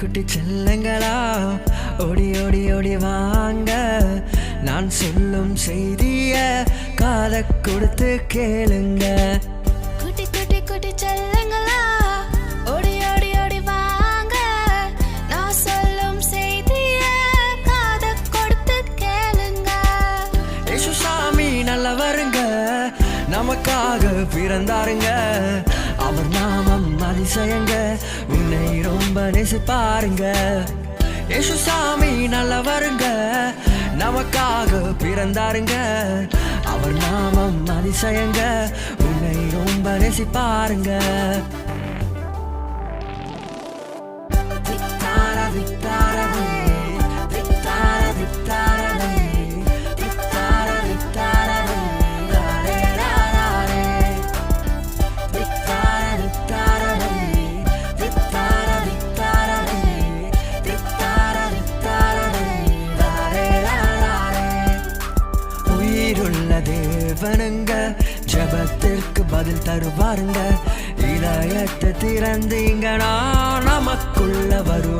குட்டி செல்லங்களா? ஓடி ஓடி ஓடி வாங்க. நான் சொல்லும் செய்திய காதை கொடுத்து கேளுங்க. குட்டி குட்டி குட்டி செல்லங்களா? ஓடி ஓடி ஓடி வாங்க. நான் சொல்லும் செய்திய காத கொடுத்து கேளுங்க. ஏசு சாமி நல்லவருங்க. நமக்காக பிறந்தாருங்க. அவர் நாமம் அதிசயங்க. உன்னை ரொம்ப நேசிப்பாருங்க. ஏசு சாமி நல்லவருங்க. நமக்காக பிறந்தாருங்க. அவர் நாமம் அதிசயங்க. உன்னை ரொம்ப நேசிப்பாருங்க. பாருங்க உயிருள்ள தேவனுங்க ஜெபத்திற்கு பதில் தருவாருங்க. இதயத்தை திறந்தீங்கன்னா நமக்குள்ள வரும்